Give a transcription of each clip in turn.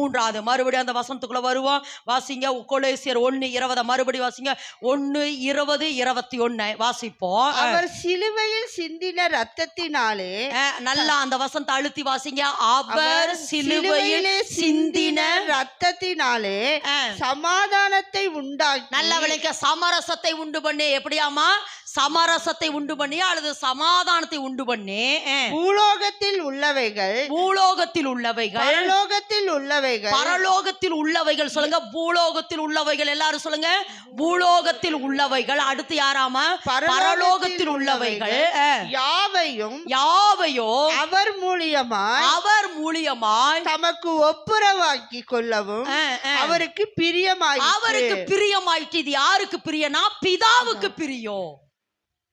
மூன்றாவது மறுபடியும் அந்த வசனத்துக்குள்ள வருவோம். வாசிங்க கொலேசியர் ஒன்னு இருபதை மறுபடியும் வாசிங்க. ஒன்னு இருபது இருபத்தி ஒன்னு வாசிப்போம் அவர் சிலுவையில் சிந்தின ரத்தத்தினாலே நல்லா அந்த வசனத்தை அழுத்தி வாசிங்க. அவர் சிலுவையில் சிந்தின ரத்தத்தினாலே சமாதானத்தை உண்டாக்கி நல்ல விளைக்க சமரசத்தை உண்டு பண்ணி. எப்படியாமா சமரசத்தை உண்டு பண்ணி அல்லது சமாதானத்தை உண்டு பண்ணி பூலோகத்தில் உள்ளவைகள் பூலோகத்தில் உள்ளவைகள் பரலோகத்தில் உள்ளவைகள். பரலோகத்தில் உள்ளவைகள் சொல்லுங்க. பூலோகத்தில் உள்ளவைகள் எல்லாரும் சொல்லுங்க. பூலோகத்தில் உள்ளவைகள். அடுத்து யாராமா? பரலோகத்தில் உள்ளவைகள். யாவையும் யாவையோ அவர் மூலியமாய் அவர் மூலியமாய் தமக்கு ஒப்புரவாக்கி கொள்ளவும் அவருக்கு பிரியமாய் அவருக்கு பிரியமாயிட்டு இது யாருக்கு பிரியனா? பிதாவுக்கு பிரியம்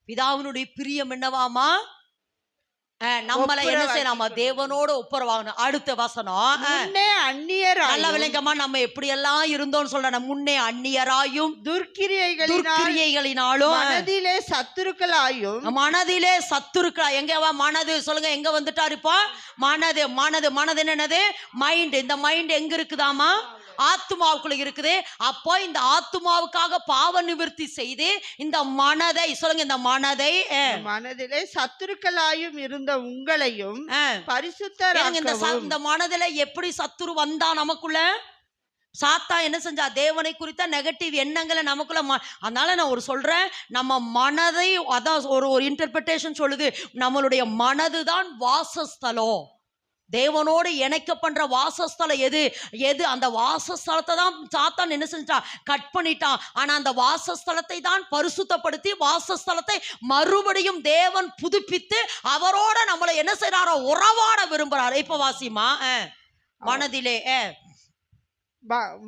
பிதாவினுடைய பிரியம் என்னவாமா நம்மள என்ன செய்யலாமா தேவனோட ஒப்புரவாகணும். அடுத்த வசனம் அந்நியராய் நல்ல விளங்கம்மா நம்ம எப்படி எல்லாம் இருந்தோம்னு சொல்ற முன்னே அந்நியராயும் துர்க்கிரியைகளினால் துர்க்கிரியைகளினாலும் மனதிலே சத்துருக்களாயும் மனதிலே சத்துருக்களா எங்க வா மனது? சொல்லுங்க எங்க வந்துட்டாரு இப்போ? மனது மனது மனது என்னது? மைண்ட் இந்த மைண்ட் எங்க இருக்குதாமா ஆத்துமாவுக்குள்ள இருக்குது. அப்போ இந்த ஆத்துமாவுக்காக பாவ நிவர்த்தி செய்து இந்த மனதை சொல்லுங்க இந்த மனதை மனதிலே சத்துருக்களாயும் இருந்த உங்களையும் ஏங்க இந்த இந்த மனதுல எப்படி சத்துரு வந்தா நமக்குள்ள? சாத்தா என்ன செஞ்சா தேவனை குறித்த நெகட்டிவ் எண்ணங்களை நமக்குள்ள அதனால நான் ஒரு சொல்றேன் நம்ம மனதை அதான் ஒரு ஒரு இன்டர்பிரிட்டேஷன் சொல்லுது நம்மளுடைய மனது தான் வாசஸ்தலம். தேவனோடு இணைக்கப்படுற வாசஸ்தலம் எது? எது? அந்த வாசஸ்தலத்தை தான் சாத்தான் என்ன செஞ்சான் கட் பண்ணிட்டான். ஆனா அந்த வாசஸ்தலத்தை தான் பரிசுத்தப்படுத்தி வாசஸ்தலத்தை மறுபடியும் தேவன் புதுப்பித்து அவரோட நம்மளை என்ன செய்றாரோ உறவாட விரும்புறாரு. இப்ப வாசிமா மனதிலே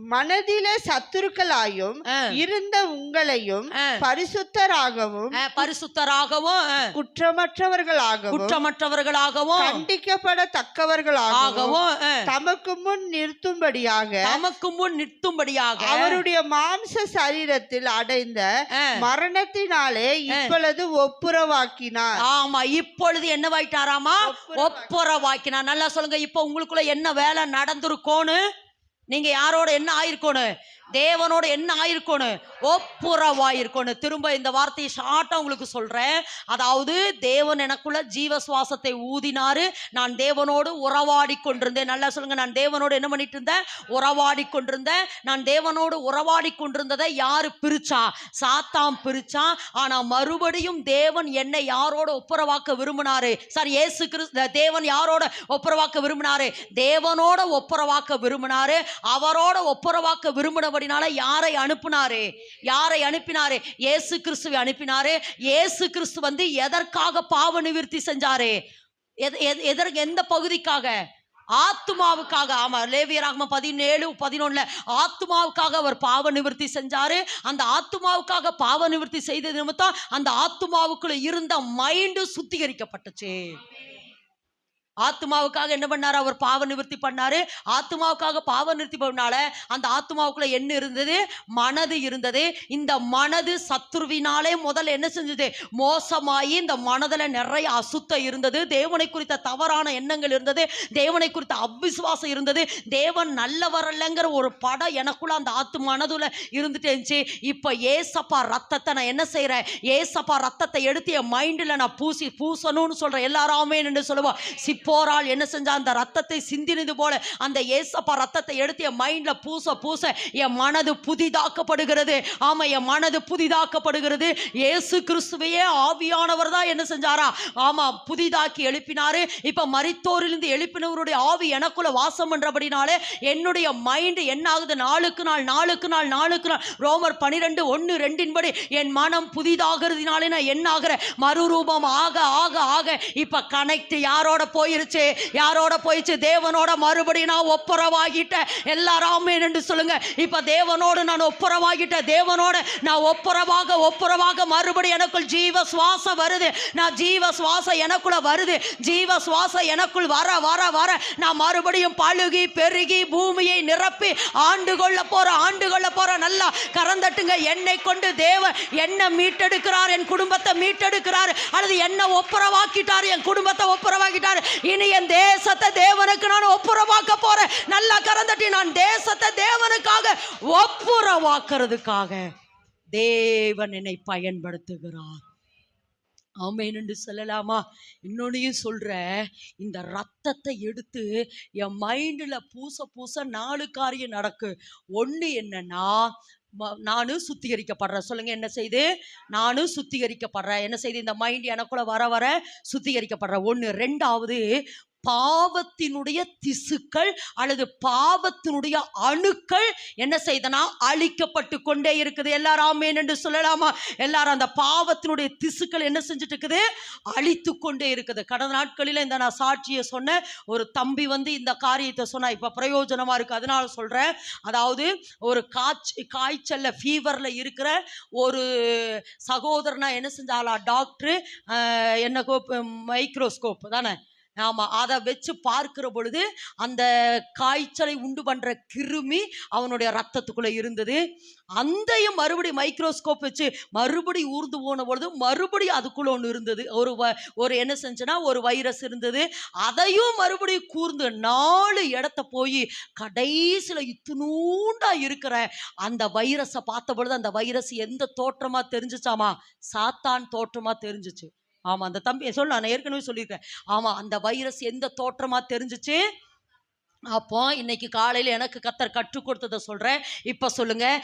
மனதிலே சத்துருக்களாயும் இருந்த உங்களையும் பரிசுத்தராகவும் பரிசுத்தராகவும் குற்றமற்றவர்களாகவும் குற்றமற்றவர்களாகவும் கண்டிக்கப்படத்தக்கவர்களாகவும் தமக்கு முன் நிறுத்தும்படியாக தமக்கு முன் நிறுத்தும்படியாக அவருடைய மாம்ச சரீரத்தில் அடைந்த மரணத்தினாலே இப்பொழுது ஒப்புரவாக்கினார். ஆமா இப்பொழுது என்னவாயிட்டாராமா ஒப்புரவாக்கி- ஒப்புரவாக்கினா நல்லா சொல்லுங்க இப்போ உங்களுக்குள்ள என்ன வேலை நடந்திருக்கோன்னு? நீங்க யாரோட என்ன ஆயிருக்கணும் தேவனோட என்ன ஆயிருக்கணும்? ஒப்புரவாயிருக்கணும். திரும்ப இந்த வார்த்தையை ஷார்ட்டாக உங்களுக்கு சொல்கிறேன் அதாவது தேவன் எனக்குள்ள ஜீவ சுவாசத்தை ஊதினாரு. நான் தேவனோடு உறவாடி கொண்டிருந்தேன். நல்லா சொல்லுங்க நான் தேவனோடு என்ன பண்ணிட்டு இருந்தேன்? உறவாடி கொண்டிருந்தேன். நான் தேவனோடு உறவாடி கொண்டிருந்ததை யார் பிரிச்சா? சாத்தாம் பிரிச்சா. ஆனால் மறுபடியும் தேவன் என்னை யாரோட ஒப்புரவாக்க விரும்பினாரு? சார் ஏசு கிறிஸ்து தேவன் யாரோட ஒப்புரவாக்க விரும்பினாரு? தேவனோட ஒப்புரவாக்க விரும்பினாரு. அவரோட ஒப்புரவாக்க விரும்பினபடினால யாரை அனுப்பினாரு? யாரை அனுப்பினாரு? இயேசு கிறிஸ்துவை அனுப்பினாரு. இயேசு கிறிஸ்து வந்து எதற்காக பாவ நிவிர்த்தி செஞ்சாரு? எத- எத- எதற்கு எந்த பகுதிக்காக? ஆத்துமாவுக்காக. ஆமா லேவியராகம பதினேழு பதினொன்னுல ஆத்துமாவுக்காக அவர் பாவ நிவர்த்தி செஞ்சாரு. அந்த ஆத்துமாவுக்காக பாவ நிவர்த்தி செய்தது நிமித்தம் அந்த ஆத்துமாவுக்குள்ள இருந்த மைண்டு சுத்திகரிக்கப்பட்டுச்சு. ஆத்மாவுக்காக என்ன பண்ணாரு? அவர் பாவ நிவர்த்தி பண்ணாரு. ஆத்மாவுக்காக பாவ நிவர்த்தி பண்ணால அந்த ஆத்மாவுக்குள்ள என்ன இருந்தது? மனது இருந்தது. இந்த மனது சத்துருவினாலே முதல்ல என்ன செஞ்சது? மோசமாயி இந்த மனதுல நிறைய அசுத்தம் இருந்தது. தேவனை குறித்த தவறான எண்ணங்கள் இருந்தது. தேவனை குறித்த அவிசுவாசம் இருந்தது. தேவன் நல்லவர் அல்லங்கிற ஒரு படம் எனக்குள்ள அந்த ஆத்து மனதுல இருந்துட்டு இருந்துச்சு. இப்ப ஏசப்பா ரத்தத்தை நான் என்ன செய்கிறேன் ஏசப்பா ரத்தத்தை எடுத்து என் மைண்டில் நான் பூசி பூசணும்னு சொல்றேன். எல்லாராமே என்று சொல்லுவோம் சிப்போரால் என்ன செஞ்சா? அந்த ரத்தத்தை சிந்தினது போல அந்த ஏசப்பா ரத்தத்தை எடுத்து என் மைண்ட்ல பூச பூச என் மனது புதிதாக்கப்படுகிறது. ஆமா என் மனது புதிதாக்கப்படுகிறது. ஏசு கிறிஸ்துவையே ஆவியானவர் தான் என்ன செஞ்சாரா? ஆமா புதிதாக்கி எழுப்பினாரு. இப்ப மரித்தோரிலிருந்து எழுப்பினவருடைய ஆவி எனக்குள்ள வாசம் பண்றபடினாலே என்னுடைய மைண்ட் என்ன ஆகுது நாளுக்கு நாள் நாளுக்கு நாள் நாளுக்கு நாள். ரோமர் பனிரெண்டு ஒன்று ரெண்டின் படி என் மனம் புதிதாகிறதுனாலே நான் என்ன ஆகிற மறுரூபம் ஆக ஆக ஆக இப்ப கனெக்ட் யாரோட போய் போயிருச்சு. யாரோட போயிடுச்சு தேவனோட மறுபடியும் நான் ஒப்புரவாகிட்டேன் எல்லாராமே என்று சொல்லுங்க. இப்போ தேவனோடு நான் ஒப்புரவாகிட்டேன் தேவனோட நான் ஒப்புரவாக ஒப்புரவாக மறுபடியும் எனக்குள் ஜீவ சுவாசம் வருது. நான் ஜீவ சுவாசம் எனக்குள்ள வருது. ஜீவ சுவாசம் எனக்குள் வர வர வர. நான் மறுபடியும் பழுகி பெருகி பூமியை நிரப்பி ஆண்டு கொள்ள போற ஆண்டு கொள்ள போற நல்லா கறந்தட்டுங்க என்னை கொண்டு தேவன் என்ன மீட்டெடுக்கிறார்? என் குடும்பத்தை மீட்டெடுக்கிறார். அல்லது என்ன ஒப்புரவாக்கிட்டார்? என் குடும்பத்தை ஒப்புரவாக்கிட்டார்? இனி என் தேசத்தை தேவனுக்கு நான் ஒப்புரவாக்க போறேன். நல்லா கரந்தட்டி நான் தேசத்தை தேவனுக்காக ஒப்புரவாக்குறதுக்காக தேவன் என்னை பயன்படுத்துகிறார். ஆமேன் சொல்லலாமா? இன்னொன்னையும் சொல்ற இந்த ரத்தத்தை எடுத்து என் மைண்டில் பூச பூச நாலு காரியம் நடக்கு. ஒன்று என்னன்னா நானும் சுத்திகரிக்கப்படுறேன் சொல்லுங்க என்ன செய்து? நானும் சுத்திகரிக்கப்படுறேன் என்ன செய்து? இந்த மைண்ட் எனக்குள்ள வர வர சுத்திகரிக்கப்படுறேன் ஒன்று ரெண்டாவது பாவத்தினுடைய திசுக்கள் அல்லது பாவத்தினுடைய அணுக்கள் என்ன செய்தனா? அழிக்கப்பட்டு கொண்டே இருக்குது. எல்லாரும் ஆமேன் என்று சொல்லலாமா? எல்லாரும் அந்த பாவத்தினுடைய திசுக்கள் என்ன செஞ்சுட்டு இருக்குது அழித்து கொண்டே இருக்குது. கடந்த நாட்களில் இந்த நான் சாட்சியை சொன்னேன் ஒரு தம்பி வந்து இந்த காரியத்தை சொன்னா இப்போ பிரயோஜனமா இருக்கு. அதனால சொல்றேன். அதாவது ஒரு காய்ச்சி காய்ச்சல்ல ஃபீவர்ல இருக்கிற ஒரு சகோதரனா என்ன செஞ்சாலா? டாக்டர் என்ன கோப் மைக்ரோஸ்கோப் தானே? ஆமாம் அதை வச்சு பார்க்கிற பொழுது அந்த காய்ச்சலை உண்டு பண்ணுற கிருமி அவனுடைய ரத்தத்துக்குள்ளே இருந்தது. அந்தையும் மறுபடி மைக்ரோஸ்கோப் வச்சு மறுபடி ஊர்ந்து போன பொழுது மறுபடியும் அதுக்குள்ள ஒன்று இருந்தது. ஒரு வ ஒரு என்ன செஞ்சுன்னா ஒரு வைரஸ் இருந்தது. அதையும் மறுபடியும் கூர்ந்து நாலு இடத்த போய் கடைசியில் இத்தினூண்டா இருக்கிற அந்த வைரஸை பார்த்த பொழுது அந்த வைரஸ் எந்த தோற்றமா தெரிஞ்சுச்சாமா? சாத்தான் தோற்றமா தெரிஞ்சிச்சு. ஆமா அந்த தம்பி சொல்ல நான் ஏற்கனவே சொல்லியிருக்கேன். ஆமா அந்த வைரஸ் எந்த தோற்றமா தெரிஞ்சிச்சு? அப்போ இன்னைக்கு காலையில் எனக்கு கத்தர் கற்றுக் கொடுத்ததை சொல்கிறேன் இப்போ சொல்லுங்கள்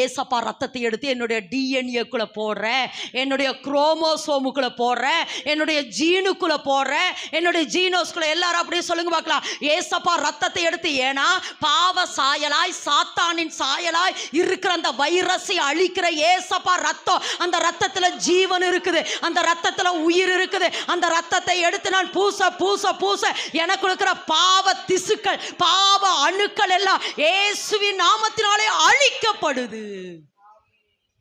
ஏசப்பா ரத்தத்தை எடுத்து என்னுடைய டிஎன்ஏக்குள்ளே போடுறேன் என்னுடைய குரோமோசோமுக்குள்ளே போடுறேன் என்னுடைய ஜீனுக்குள்ளே போடுறேன் என்னுடைய ஜீனோஸ்குள்ளே எல்லாரும் அப்படியே சொல்லுங்க பார்க்கலாம். ஏசப்பா ரத்தத்தை எடுத்து ஏன்னா பாவ சாயலாய் சாத்தானின் சாயலாய் இருக்கிற அந்த வைரஸை அழிக்கிற ஏசப்பா ரத்தம் அந்த ரத்தத்தில் ஜீவன் இருக்குது அந்த ரத்தத்தில் உயிர் இருக்குது அந்த ரத்தத்தை எடுத்து நான் பூச பூச பூச எனக்கு இருக்கிற பாவ திசுக்கள் பாவ அணுக்கள் எல்லாம் இயேசுவின் நாமத்தினாலே அழிக்கப்படுது.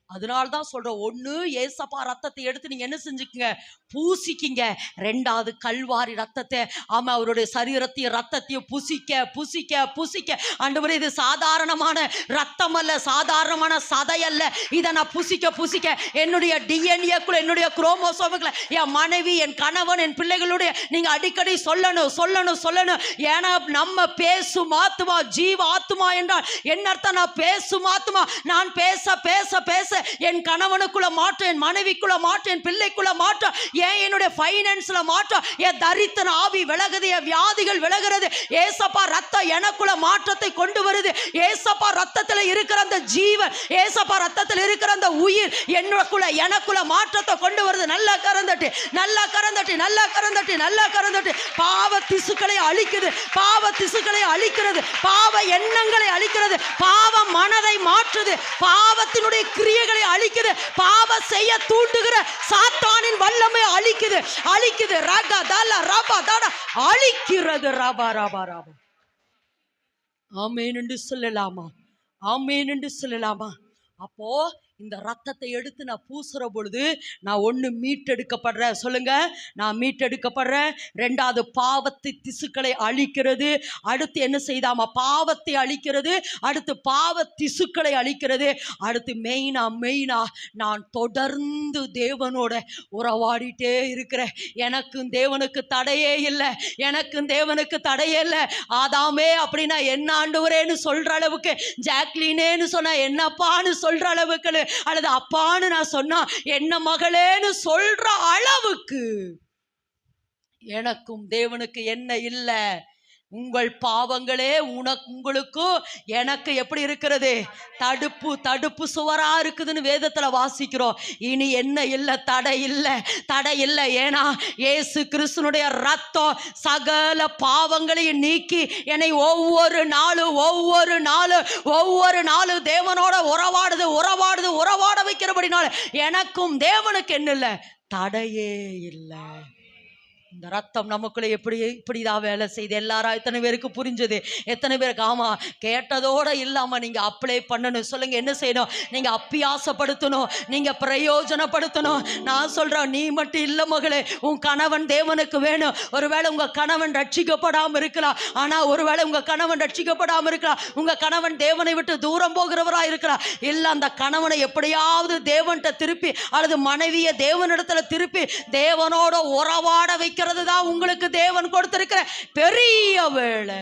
அதனால தான் சொல்றேன் ஒன்று ஏசப்பா ரத்தத்தை எடுத்து நீங்க என்ன செஞ்சுக்கங்க? பூசிக்கிங்க. ரெண்டாவது கல்வாரி ரத்தத்தை ஆமாம் அவருடைய சரீரத்தையும் ரத்தத்தையும் புசிக்க புசிக்க புசிக்க. ஆண்டவரே இது சாதாரணமான ரத்தம் அல்ல சாதாரணமான சதை அல்ல. இதை நான் புசிக்க புசிக்க என்னுடைய டிஎன்ஏக்குள்ள என்னுடைய குரோமோசோமுக்குள்ள என் மனைவி என் கணவன் என் பிள்ளைகளுடைய நீங்கள் அடிக்கடி சொல்லணும் சொல்லணும் சொல்லணும். ஏன்னா நம்ம பேசும் ஆத்துமா ஜீவ ஆத்துமா என்றால் என்ன அர்த்தம்? நான் பேசும் ஆத்துமா நான் பேச பேச பேச என் கணவனுக்குள்ள மாற்றம் என் மனைவிக்குள்ள மாற்றம் என் பிள்ளைக்குள்ள மாற்றம் ஏன் என்னுடைய ஃபைனான்ஸில் மாற்றம்? என் தரித்திர ஆவி விலகுது என் வியாதிகள் விலகிறது. ஏசப்பா ரத்தம் எனக்குள்ள மாற்றத்தை கொண்டு வருது. ஏசப்பா ரத்தத்தில் இருக்கிற அந்த ஜீவன் ஏசப்பா ரத்தத்தில் இருக்கிற அந்த உயிர் என்னக்குள்ள எனக்குள்ள மாற்றத்தை கொண்டு வருது. நல்லா கறந்தட்டு நல்லா கறந்தட்டு நல்லா கறந்தட்டு நல்லா கறந்தட்டு பாவ திசுக்களை அழிக்குது பாவ திசுக்களை அழிக்கிறது பாவ எண்ணங்களை அழிக்கிறது பாவ மனதை மாற்றுது பாவத்தினுடைய கிரியைகளை அழிக்குது பாவ செய்ய தூண்டுகிற சாத்த எல்லாமே அழிக்குது அழிக்குது. ராகா தாலா ராபா தாடா அழிக்கிறது. ராபா ராபா ராபா. ஆமேன் என்று சொல்லலாமா? ஆமேன் என்று சொல்லலாமா? அப்போ இந்த ரத்தத்தை எடுத்து நான் பூசுற பொழுது நான் ஒன்று மீட்டெடுக்கப்படுறேன் சொல்லுங்க. நான் மீட்டெடுக்கப்படுறேன் ரெண்டாவது பாவத்தை திசுக்களை அழிக்கிறது. அடுத்து என்ன செய்தாமா? பாவத்தை அழிக்கிறது. அடுத்து பாவ திசுக்களை அழிக்கிறது. அடுத்து மெயினா மெயினா நான் தொடர்ந்து தேவனோட உறவாடிட்டே இருக்கிறேன். எனக்கும் தேவனுக்கு தடையே இல்லை. எனக்கும் தேவனுக்கு தடையே இல்லை. ஆதாமே அப்படின்னா என்ன ஆண்டவரேன்னு சொல்ற அளவுக்கு ஜாக்லினேன்னு சொன்னா என்னப்பான்னு சொல்ற அளவுக்கு அல்லது அப்பான்னு நான் சொன்னா என்ன மகளேன்னு சொல்ற அளவுக்கு எனக்கும் தேவனுக்கு என்ன இல்லை? உங்கள் பாவங்களே உனக்கு உங்களுக்கும் எனக்கு எப்படி இருக்கிறது? தடுப்பு தடுப்பு சுவரா இருக்குதுன்னு வேதத்துல வாசிக்கிறோம். இனி என்ன இல்லை தடை இல்லை தடை இல்லை. ஏன்னா ஏசு கிறிஸ்துனுடைய ரத்தம் சகல பாவங்களையும் நீக்கி என்னை ஒவ்வொரு நாளும் ஒவ்வொரு நாளும் ஒவ்வொரு நாளும் தேவனோட உறவாடுது உறவாடுது உறவாட வைக்கிறபடினால எனக்கும் தேவனுக்கு என்ன இல்லை தடையே இல்லை. இந்த ரத்தம் நமக்குள்ள எப்படி இப்படிதான் வேலை செய்யுது? எல்லாரும் எத்தனை பேருக்கு புரிஞ்சுது? எத்தனை பேருக்கு? ஆமா கேட்டதோட இல்லாமல் நீங்கள் அப்ளை பண்ணணும். சொல்லுங்கள் என்ன செய்யணும்? நீங்கள் அப்பியாசப்படுத்தணும் நீங்கள் பிரயோஜனப்படுத்தணும். நான் சொல்கிறேன் நீ மட்டும் இல்லை மகளே உன் கணவன் தேவனுக்கு வேணும். ஒருவேளை உங்கள் கணவன் ரட்சிக்கப்படாமல் இருக்கலாம். ஆனால் ஒருவேளை உங்கள் கணவன் ரட்சிக்கப்படாமல் இருக்கலாம். உங்கள் கணவன் தேவனை விட்டு தூரம் போகிறவராக இருக்கலாம். இல்லை அந்த கணவனை எப்படியாவது தேவன்கிட்ட திருப்பி அல்லது மனைவியை தேவனிடத்தில் திருப்பி தேவனோட உறவாட வைக்க செய்கிறது தான் உங்களுக்கு தேவன் கொடுத்திருக்கிற பெரிய வேலை.